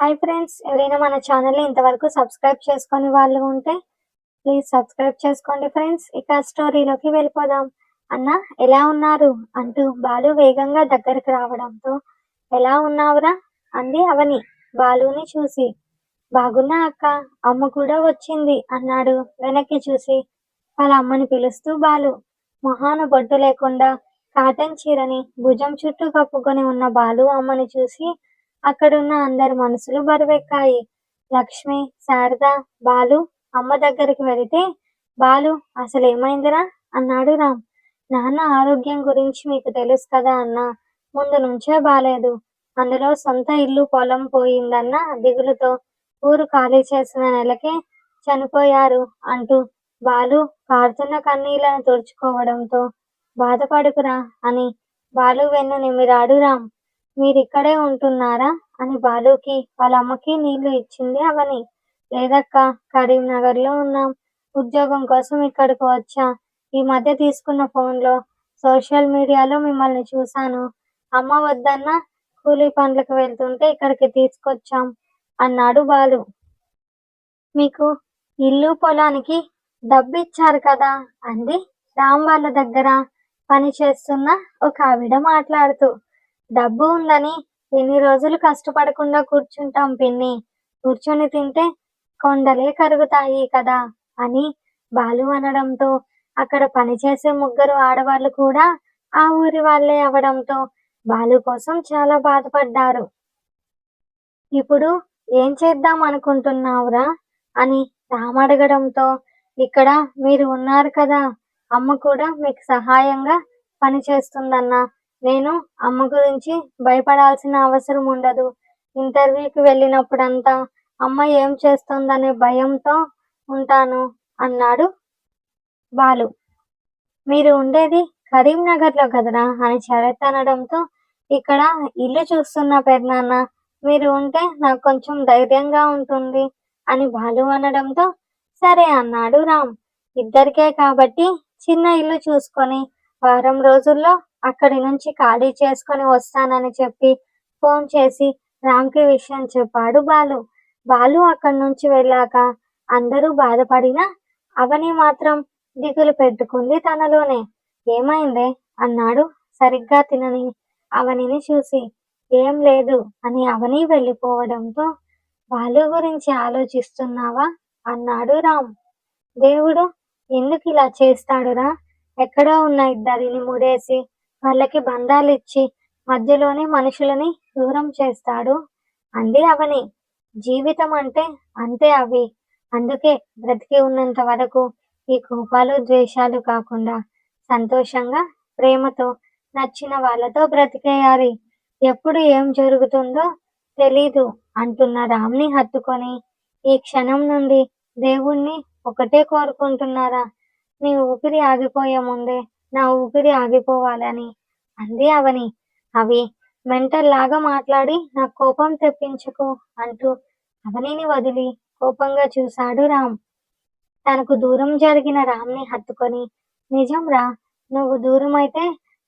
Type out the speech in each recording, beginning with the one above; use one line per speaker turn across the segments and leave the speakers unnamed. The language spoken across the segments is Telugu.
హాయ్ ఫ్రెండ్స్ ఎవరైనా మన ఛానల్ని ఇంతవరకు సబ్స్క్రైబ్ చేసుకొని వాళ్ళు ఉంటే ప్లీజ్ సబ్స్క్రైబ్ చేసుకోండి ఫ్రెండ్స్ ఇక స్టోరీలోకి వెళ్ళిపోదాం. అన్న ఎలా ఉన్నారు? అంటూ బాలు వేగంగా దగ్గరికి రావడంతో ఎలా ఉన్నావురా? అంది అవని. బాలుని చూసి బాగున్నా అక్క అమ్మ కూడా వచ్చింది అన్నాడు వెనక్కి చూసి. వాళ్ళ అమ్మని పిలుస్తూ బాలు మొహాన బొట్టు లేకుండా కాటన్ చీరని భుజం చుట్టూ కప్పుకొని ఉన్న బాలు అమ్మని చూసి అక్కడున్న అందరి మనసులు బరువెక్కాయి. లక్ష్మి శారద బాలు అమ్మ దగ్గరికి వెళితే బాలు అసలు ఏమైందిరా అన్నాడు రామ్. నాన్న ఆరోగ్యం గురించి మీకు తెలుసు కదా అన్న ముందు నుంచే బాలేదు. అందులో సొంత ఇల్లు పొలం పోయిందన్న దిగులుతో ఊరు ఖాళీ చేసిన నెలకే చనిపోయారు అంటూ బాలు కారుతున్న కన్నీళ్ళను తుడుచుకోవడంతో బాధపడుకురా అని బాలు వెన్ను నిమిరాడు రామ్. మీరిక్కడే ఉంటున్నారా? అని బాలుకి వాళ్ళ అమ్మకి నీళ్ళు ఇచ్చింది అవని. లేదక్క కరీంనగర్లో ఉన్నాం. ఉద్యోగం కోసం ఇక్కడికి వచ్చా. ఈ మధ్య తీసుకున్న ఫోన్లో సోషల్ మీడియాలో మిమ్మల్ని చూశాను. అమ్మ వద్దన్న కూలీ పనులకు వెళ్తుంటే ఇక్కడికి తీసుకొచ్చాం అన్నాడు బాలు. మీకు ఇల్లు పొలానికి డబ్బు ఇచ్చారు కదా అంది రామ్ వాళ్ళ దగ్గర పని చేస్తున్న ఒక ఆవిడ మాట్లాడుతూ. డబ్బు ఉందని ఎన్ని రోజులు కష్టపడకుండా కూర్చుంటాం పిన్ని. కూర్చొని తింటే కొండలే కరుగుతాయి కదా అని బాలు అనడంతో అక్కడ పనిచేసే ముగ్గురు ఆడవాళ్ళు కూడా ఆ ఊరి వాళ్ళే అవడంతో బాలు కోసం చాలా బాధపడ్డారు. ఇప్పుడు ఏం చేద్దాం అనుకుంటున్నావురా? అని రామ్ అడగడంతో ఇక్కడ మీరు ఉన్నారు కదా అమ్మ కూడా మీకు సహాయంగా పని చేస్తుందన్నా నేను అమ్మ గురించి భయపడాల్సిన అవసరం ఉండదు. ఇంటర్వ్యూకి వెళ్ళినప్పుడంతా అమ్మ ఏం చేస్తుందనే భయంతో ఉంటాను అన్నాడు బాలు. మీరు ఉండేది కరీంనగర్లో కదరా అని శరత్ అనడంతో ఇక్కడ ఇల్లు చూస్తున్న పెద్దనాన్న మీరు ఉంటే నాకు కొంచెం ధైర్యంగా ఉంటుంది అని బాలు అనడంతో సరే అన్నాడు రామ్. ఇద్దరికే కాబట్టి చిన్న ఇల్లు చూసుకొని వారం రోజుల్లో అక్కడి నుంచి ఖాళీ చేసుకొని వస్తానని చెప్పి ఫోన్ చేసి రామ్కి విషయం చెప్పాడు బాలు. బాలు అక్కడి నుంచి వెళ్ళాక అందరూ బాధపడినా అవని మాత్రం దిగులు పెట్టుకుంది తనలోనే. ఏమైందే? అన్నాడు. సరిగ్గా తినని అవనిని చూసి ఏం లేదు అని అవని వెళ్ళిపోవడంతో బాలు గురించి ఆలోచిస్తున్నావా? అన్నాడు రామ్. దేవుడు ఎందుకు ఇలా చేస్తాడురా? ఎక్కడో ఉన్న ఇద్దరిని ముడేసి వాళ్ళకి బంధాలు ఇచ్చి మధ్యలోనే మనుషులని దూరం చేస్తాడు. అంది అవని. జీవితం అంటే అంతే అవి. అందుకే బ్రతికి ఉన్నంత వరకు ఈ కోపాలు ద్వేషాలు కాకుండా సంతోషంగా ప్రేమతో నచ్చిన వాళ్ళతో బ్రతికేయాలి. ఎప్పుడు ఏం జరుగుతుందో తెలీదు అంటున్న రామ్ని హత్తుకొని. ఈ క్షణం నుండి దేవుణ్ణి ఒకటే కోరుకుంటున్నారా? నీ ఊపిరి ఆగిపోయే ముందే నా ఊపిరి ఆగిపోవాలని అంది అవని. అవి మెంటల్ లాగా మాట్లాడి నా కోపం తెప్పించుకో అంటూ అవనిని వదిలి కోపంగా చూశాడు రామ్. తనకు దూరం జరిగిన రామ్ని హత్తుకొని నిజం రా నువ్వు దూరం అయితే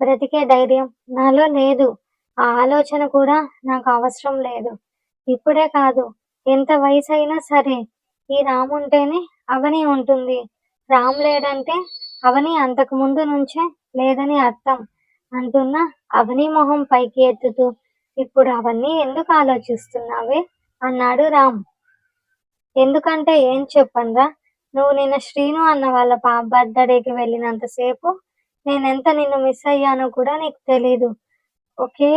బ్రతికే ధైర్యం నాలో లేదు. ఆ ఆలోచన కూడా నాకు అవసరం లేదు. ఇప్పుడే కాదు ఎంత వయసు అయినా సరే. ఈ రామ్ ఉంటేనే అవని ఉంటుంది. రామ్ లేడంటే అవని అంతకు ముందు నుంచే లేదని అర్థం అంటున్న అవని మొహం పైకి ఎత్తుతూ ఇప్పుడు అవన్నీ ఎందుకు ఆలోచిస్తున్నావే? అన్నాడు రామ్. ఎందుకంటే ఏం చెప్పనురా? నువ్వు నిన్న శ్రీను అన్న వాళ్ళ పాప బర్త్డేకి వెళ్ళినంతసేపు నేనెంత నిన్ను మిస్ అయ్యానో కూడా నీకు తెలీదు. ఓకే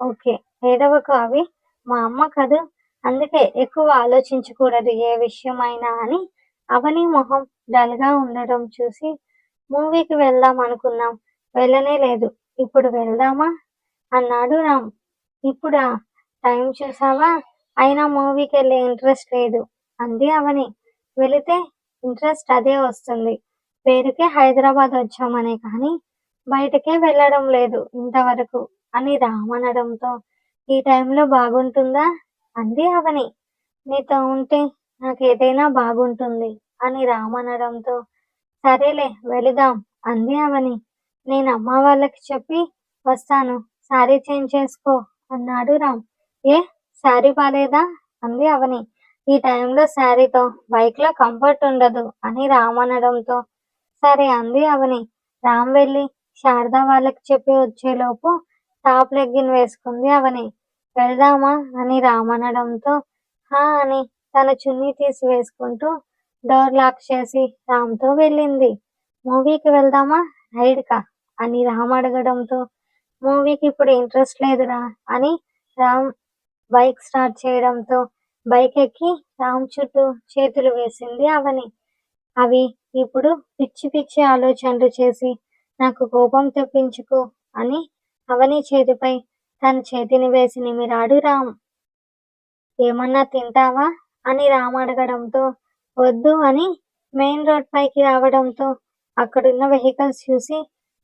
ఓకే ఏడవకు అవి. మా అమ్మ కదూ? అందుకే ఎక్కువ ఆలోచించకూడదు ఏ విషయమైనా అని. అవని మొహం డల్గా ఉండడం చూసి మూవీకి వెళ్దాం అనుకున్నాం. వెళ్ళనే లేదు. ఇప్పుడు వెళ్దామా? అన్నాడు రామ్. ఇప్పుడా? టైం చూసావా? అయినా మూవీకి వెళ్ళే ఇంట్రెస్ట్ లేదు. అంది అవని. వెళితే ఇంట్రెస్ట్ అదే వస్తుంది. పేరుకే హైదరాబాద్ వచ్చామనే కానీ బయటకే వెళ్ళడం లేదు ఇంతవరకు అని రామ్ అనడంతో. ఈ టైంలో బాగుంటుందా? అంది అవని. నీతో ఉంటే నాకు ఏదైనా బాగుంటుంది అని రామ్ అనడంతో. సరేలే వెళదాం అంది అవని. నేను అమ్మ వాళ్ళకి చెప్పి వస్తాను. సారీ చేంజ్ చేసుకో అన్నాడు రామ్. ఏ సారీ బాలేదా? అంది అవని. ఈ టైంలో శారీతో బైక్లో కంఫర్ట్ ఉండదు అని రామ్ అనడంతో. సరే అంది అవని. రామ్ వెళ్ళి శారద వాళ్ళకి చెప్పి వచ్చేలోపు టాప్ లెగ్గిన్ వేసుకుంది అవని. వెళ్దామా అని రామ్ అనడంతో. హా అని తన చున్నీ తీసి వేసుకుంటూ డోర్ లాక్ చేసి రామ్తో వెళ్ళింది. మూవీకి వెళ్దామా? రైడ్కా అని రామ్ అడగడంతో మూవీకి ఇప్పుడు ఇంట్రెస్ట్ లేదురా అని రామ్ బైక్ స్టార్ట్ చేయడంతో బైక్ ఎక్కి రామ్ చుట్టూ చేతులు వేసింది అవని. అవి ఇప్పుడు పిచ్చి పిచ్చి ఆలోచనలు చేసి నాకు కోపం తెప్పించుకో అని అవని చేతిపై తన చేతిని వేసి నిమిరాడు రామ్ ఏమన్నా తింటావా? అని రామ్ అడగడంతో వద్దు అని మెయిన్ రోడ్ పైకి రావడంతో అక్కడున్న వెహికల్స్ చూసి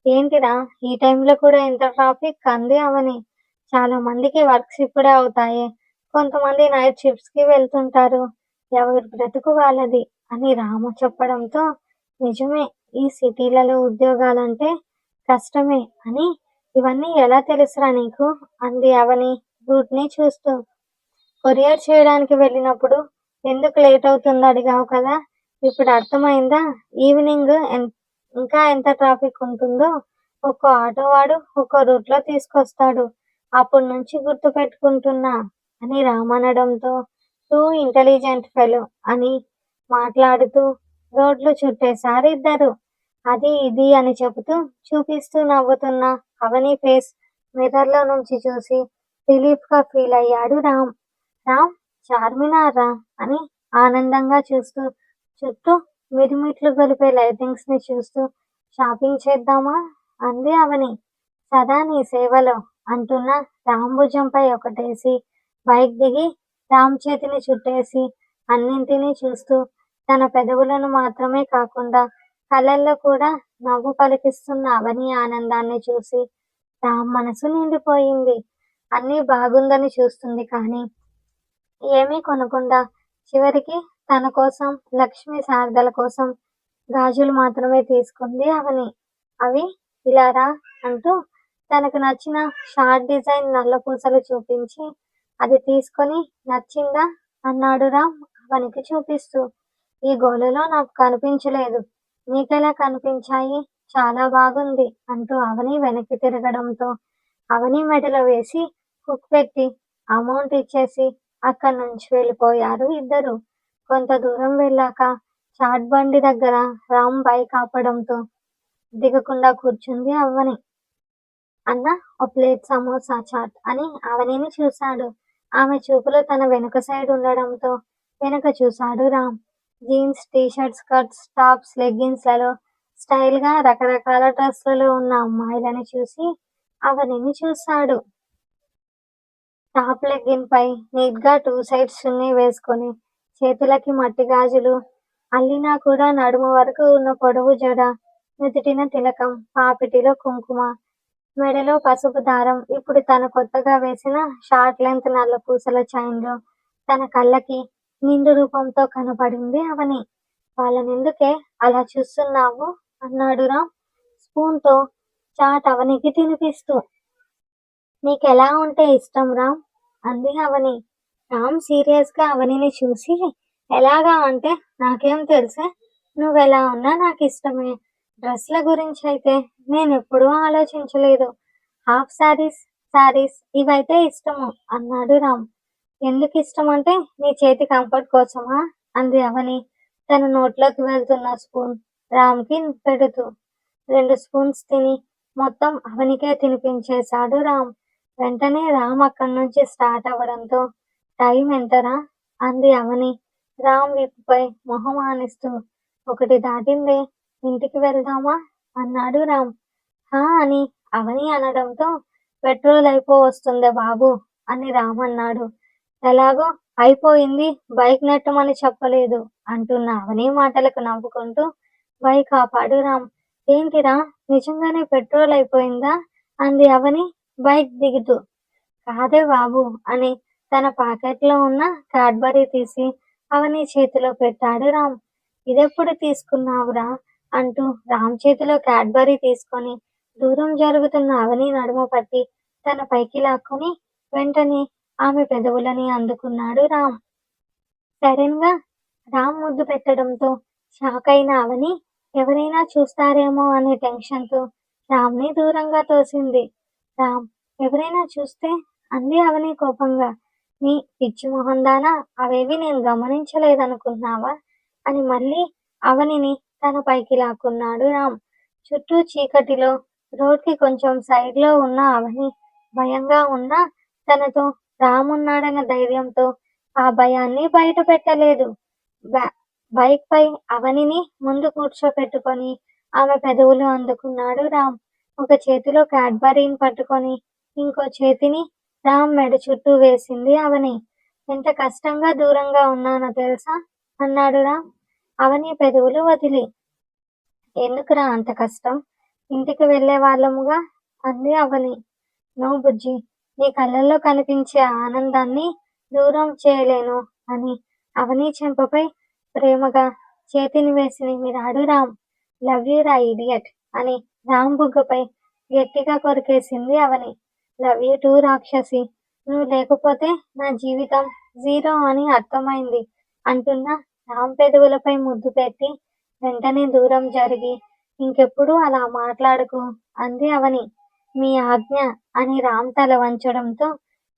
ఏంటిరా ఈ టైంలో కూడా ఇంత ట్రాఫిక్? అంది అవని. చాలా మందికి వర్క్స్ ఇప్పుడే అవుతాయి. కొంతమంది నైట్ షిఫ్ట్స్కి వెళ్తుంటారు. ఎవరి బ్రతుకు వాళ్ళది అని రాము చెప్పడంతో నిజమే ఈ సిటీలలో ఉద్యోగాలంటే కష్టమే అని ఇవన్నీ ఎలా తెలుసురా నీకు? అంది అవని రూట్ని చూస్తూ. కొరియర్ చేయడానికి వెళ్ళినప్పుడు ఎందుకు లేట్ అవుతుందో అడిగావు కదా? ఇప్పుడు అర్థమైందా? ఈవినింగ్ ఇంకా ఎంత ట్రాఫిక్ ఉంటుందో? ఒక్కో ఆటో వాడు ఒక్కో రూట్లో తీసుకొస్తాడు. అప్పటి నుంచి గుర్తు పెట్టుకుంటున్నా అని రామనడంతో టూ ఇంటెలిజెంట్ ఫెలో అని మాట్లాడుతూ రోడ్లు చుట్టేసారు ఇద్దరు. అది ఇది అని చెబుతూ చూపిస్తూ నవ్వుతున్న అవని ఫేస్ మిర్రర్లో నుంచి చూసి రిలీఫ్గా ఫీల్ అయ్యాడు రామ్. రామ్ చార్మినార్ రా అని ఆనందంగా చూస్తూ చుట్టూ మిరుమిట్లు గొలిపే లైటింగ్స్ని చూస్తూ షాపింగ్ చేద్దామా? అంది అవని. సదా నీ సేవలో అంటున్న రామ్ భుజంపై ఒకటేసి బైక్ దిగి రామ్ చేతిని చుట్టేసి అన్నింటినీ చూస్తూ తన పెదవులను మాత్రమే కాకుండా కళ్ళల్లో కూడా నవ్వు పలికిస్తున్న అవని ఆనందాన్ని చూసి రామ్ మనసు నిండిపోయింది. అన్నీ బాగుందని చూస్తుంది కానీ ఏమీ కొనకుండా చివరికి తన కోసం లక్ష్మి శారదల కోసం గాజులు మాత్రమే తీసుకుంది అవని. అవి ఇలా రా అంటూ తనకు నచ్చిన షార్ట్ డిజైన్ నల్ల పూసలు చూపించి అది తీసుకొని నచ్చిందా అన్నాడు రామ్ అవనికి చూపిస్తూ. ఈ గోలలో నాకు కనిపించలేదు. నీకెలా కనిపించాయి? చాలా బాగుంది అంటూ అవని వెనక్కి తిరగడంతో అవని మెడలో వేసి కుక్ పెట్టి అమౌంట్ ఇచ్చేసి అక్కడి నుంచి వెళ్ళిపోయారు. ఇద్దరు కొంత దూరం వెళ్ళాక చాట్ బండి దగ్గర రామ్ బైక్ ఆపడంతో దిగకుండా కూర్చుంది అవ్వని అన్న ఓ ప్లేట్ సమోసా చాట్ అని అవనిని చూశాడు. ఆమె చూపులో తన వెనుక సైడ్ ఉండడంతో వెనుక చూశాడు Ram. Jeans T shirts skirts tops లెగ్గిన్స్లలో స్టైల్గా రకరకాల డ్రెస్లలో ఉన్న అమ్మాయిలని చూసి అవనిని చూశాడు. టాప్ లెగ్గిన్ పై నీట్గా టూ సైడ్స్ చున్నీ వేసుకొని చేతులకి మట్టి గాజులు అల్లినా కూడా నడుము వరకు ఉన్న పొడవు జడ నుదుటిన తిలకం పాపిటిలో కుంకుమ మెడలో పసుపు దారం. ఇప్పుడు తన కొత్తగా వేసిన షార్ట్ లెంత్ నల్ల పూసల చైన్లో తన కళ్ళకి నిండు రూపంతో కనపడింది అవని. వాళ్ళనెందుకే అలా చూస్తున్నావు? అన్నాడు రామ్ స్పూన్తో చాట్ అవనికి తినిపిస్తూ. నీకెలా ఉంటే ఇష్టం రామ్ అంది అవని. రామ్ సీరియస్గా అవనిని చూసి ఎలాగా అంటే నాకేం తెలుసే? నువ్వెలా ఉన్నా నాకు ఇష్టమే డ్రెస్ల గురించి అయితే నేను ఎప్పుడూ ఆలోచించలేదు. హాఫ్ సారీస్ సారీస్ ఇవైతే ఇష్టము అన్నాడు రామ్. ఎందుకు ఇష్టం అంటే నీ చేతి కంఫర్ట్ కోసమా? అంది అవని. తన నోట్లోకి వెళ్తున్న స్పూన్ రామ్కి పెడుతూ రెండు స్పూన్స్ తిని మొత్తం అవనికే తినిపించేశాడు రామ్. వెంటనే రామ్ అక్కడి నుంచి స్టార్ట్ అవ్వడంతో టైం ఎంతరా? అంది అవని. రామ్ వీపుపై మొహం ఆనిస్తూ ఒకటి దాటిందే ఇంటికి వెళ్దామా? అన్నాడు రామ్. హా అని అవని అనడంతో పెట్రోల్ అయిపో వస్తుందే బాబు అని రామ్ అన్నాడు. ఎలాగో అయిపోయింది బైక్ నెట్టమని చెప్పలేదు అంటున్న అవని మాటలకు నవ్వుకుంటూ బైక్ ఆపాడు రామ్. ఏంటిరా నిజంగానే పెట్రోల్ అయిపోయిందా? అంది అవని. బైక్ దిగుతూ కాదే బాబు అని తన పాకెట్లో ఉన్న క్యాడ్బరీ తీసి అవని చేతిలో పెట్టాడు రామ్. ఇదెప్పుడు తీసుకున్నావురా? అంటూ రామ్ చేతిలో క్యాడ్బరీ తీసుకొని దూరం జరుగుతున్న అవని నడుమ పట్టి తన పైకి లాక్కొని వెంటనే ఆమె పెదవులని అందుకున్నాడు రామ్. సడన్గా రామ్ ముద్దు పెట్టడంతో షాక్ అయిన అవని ఎవరైనా చూస్తారేమో అనే టెన్షన్తో రామ్ని దూరంగా తోసింది. రామ్. ఎవరైనా చూస్తే అంది అవని కోపంగా. నీ పిచ్చి మొహందానా అవేవి నేను గమనించలేదనుకున్నావా అని మళ్ళీ అవనిని తన పైకి లాక్కున్నాడు రామ్. చుట్టూ చీకటిలో రోడ్కి కొంచెం సైడ్లో ఉన్న అవని భయంగా ఉన్నా తనతో రామున్నాడన్న ధైర్యంతో ఆ భయాన్ని బయట పెట్టలేదు బ- బైక్ పై అవనిని ముందు కూర్చోపెట్టుకొని ఆమె పెదవులు అందుకున్నాడు రామ్. ఒక చేతిలో క్యాడ్బరీని పట్టుకొని ఇంకో చేతిని రామ్ మెడ చుట్టూ వేసింది అవని. ఎంత కష్టంగా దూరంగా ఉన్నానో తెలుసా? అన్నాడు రామ్. అవని పెదవులు వదిలి. ఎందుకురా అంత కష్టం? ఇంటికి వెళ్ళే వాళ్ళముగా? అంది అవని. నో బుజ్జి నీ కళ్ళల్లో కనిపించే ఆనందాన్ని దూరం చేయలేను అని అవని చెంపపై ప్రేమగా చేతిని వేసి మీరు రామ్. లవ్ యూ రా ఇడియట్ అని రామ్ బుగ్గపై గట్టిగా కొరికేసింది అవని. లవ్ యూ టూ రాక్షసి. నువ్వు లేకపోతే నా జీవితం జీరో అని అర్థమైంది అంటున్న రామ్ పెదవులపై ముద్దు పెట్టి వెంటనే దూరం జరిగి ఇంకెప్పుడు అలా మాట్లాడకు అంది అవని. మీ ఆజ్ఞ అని రామ్ తల వంచడంతో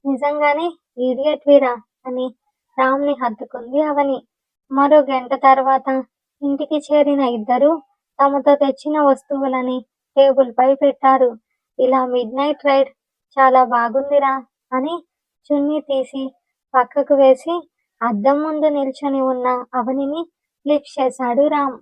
నిజంగానే ఈడియట్ వీరా అని రామ్ని హత్తుకుంది అవని. మరో గంట తర్వాత ఇంటికి చేరిన ఇద్దరు తమతో తెచ్చిన వస్తువులని టేబుల్ పై పెట్టారు. ఇలా మిడ్ నైట్ రైడ్ చాలా బాగుందిరా అని చున్నీ తీసి పక్కకు వేసి అద్దం ముందు నిల్చొని ఉన్న అవనిని లిఫ్ట్ చేశాడు రామ్.